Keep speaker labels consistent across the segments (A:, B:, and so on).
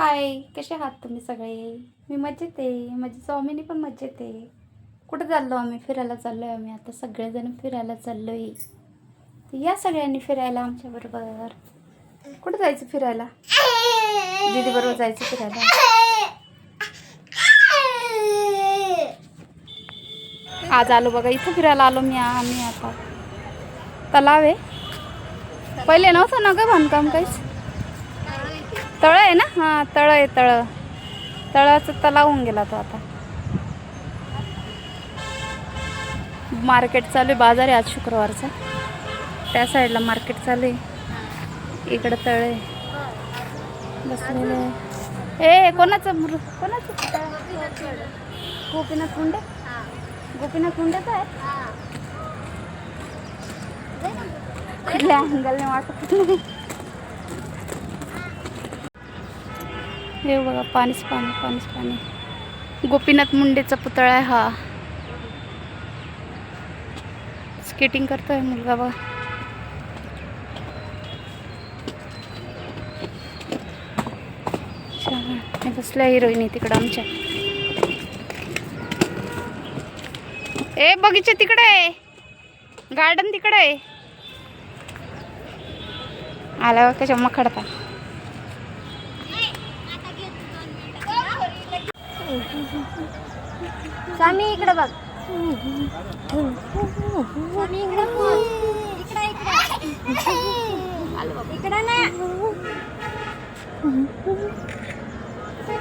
A: हाय कसे आहात तुम्ही सगळे? मी मजेत आहे. माझी स्वामिनी पण मजेत आहे. कुठं चाललो आम्ही? फिरायला चाललो आहे आम्ही. आता सगळेजण फिरायला चाललो आहे तर या सगळ्यांनी फिरायला आमच्याबरोबर कुठं जायचं फिरायला? दीदी बरोबर जायचं फिरायला. आज आलो बघा. इथं फिरायला आलो मी आम्ही आता. तलाव आहे. पहिले नव्हतं ना ग बांधकाम काहीच? तळ आहे ना? हां तळ आहे तळ. तळाचं तलाव होऊन गेला तो आता. मार्केट चालू आहे बाजार आहे आज शुक्रवारचा. त्या साईडला मार्केट चालू आहे. इकडं तळ आहे. बसलेलं आहे. ए कोणाचं कोणाचं गोपीनाथ मुंडे? गोपीनाथ मुंडेच आहे कुठल्या अँगलने वाटत हे बघा पाणीच पाणी पाणीच पाणी. गोपीनाथ मुंडेचा पुतळा आहे हा. स्केटिंग करतोय मुलगा बघा. कसल्या बसल्या हिरोईनी तिकडं आमच्या? ए बगीचे तिकडे आहे. गार्डन तिकडे आहे. आल्यावर कशा मखडता
B: स्वामी इकडे बघ. स्वामी इकडे इकडे इकडे. इकडे ना.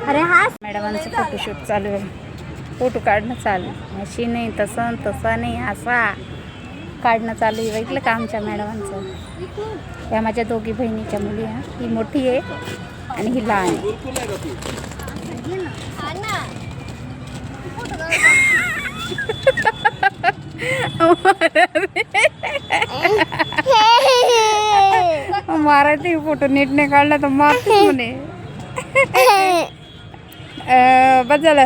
B: अरे हा
A: मॅडमांचं फोटोशूट चालू आहे. फोटो काढणं चालू अशी नाही तसं तसा नाही असा. काढणं चालू आहे. बघितलं का आमच्या मॅडमांचं? या माझ्या दोघी बहिणीच्या मुली हा. ही मोठी आहे आणि ही लहान आहे. मारायचे फोटो नीटने काढला तर मारतेच म्हणे बस झालं.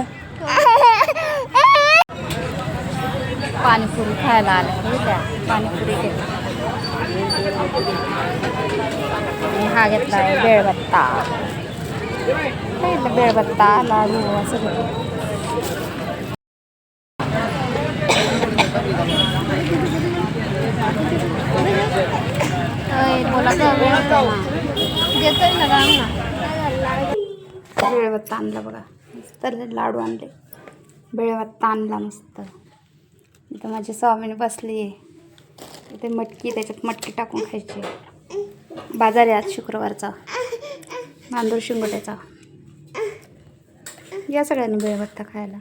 A: पाणीपुरी खायला आल्या पाणीपुरी घेतली हा घेतला आहे बेळबत्ता घेतलं बेळबत्ता लाडू असं बेळवत्ता आणला बघा. मस्त लाडू आणले. बेळवत्ता आणला मस्त. इथं माझी स्वामीने बसली आहे. इथे मटकी त्याच्यात मटकी टाकून खायची बाजार आहे आज शुक्रवारचा. नांदूर शिंगोट्याचा. या सगळ्यांनी बेळवत्ता खायला.